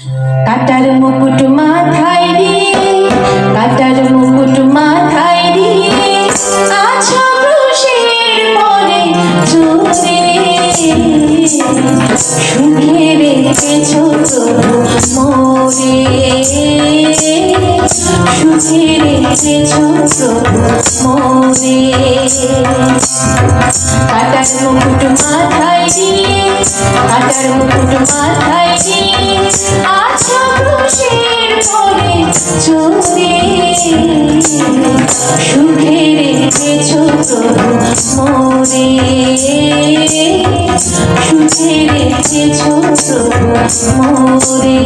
কাটার মুকুট মাথায় দিয়ে কাটার মুকুট মাথায় দিয়ে আছো ক্রুশের পরে চোরে সুখে রেখেছো কাটার মুকুট মাথায় দিয়ে কাটার মুকুট মাথায় সুখে রেখেছো তবু মোরে সুখে রেখেছো তবু মোরে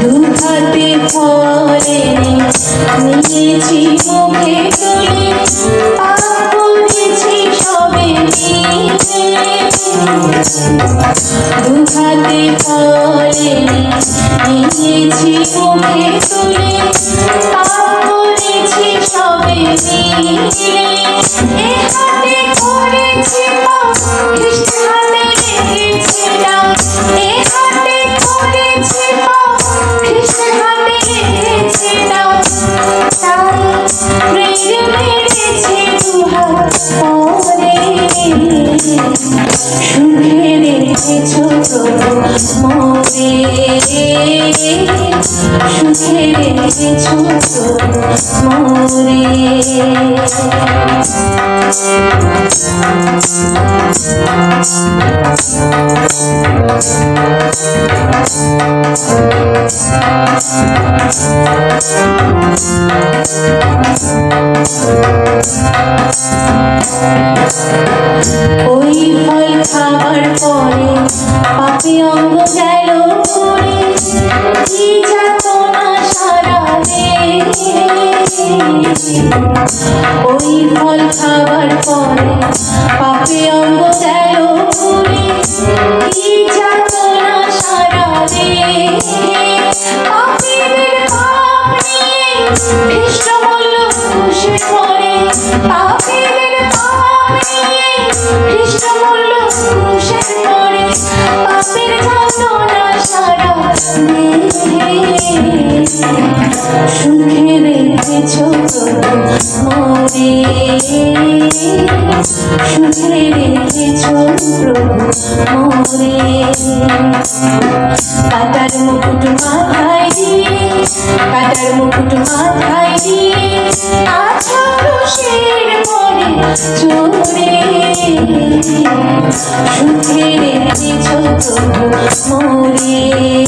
দুহাতে পরে নিয়েছি মুখে তুলে পাপ করেছি সবে দুহাতে পরে নিয়েছি মুখে তুলে সুখে রেখেছো মোরে সুখে রেখেছো তবু মোরে ওই ওই ফল খাবার পরে, পাপি অঙ্গ গেল পরে, কি যাতনা সারালে? পাপীদের পাপ নিয়ে খ্রিস্ট বলল খুশি করে পাপীদের পাপ নিয়ে খ্রিস্ট বলল সুখে রেখেছো মোরে সুখে রেখেছো মোরে কাটার মুকুট মাথায় দিয়ে কাটার মুকুট মাথায় দিয়ে আছো রোষের পরে চোরে সুখে রেখেছো মোরে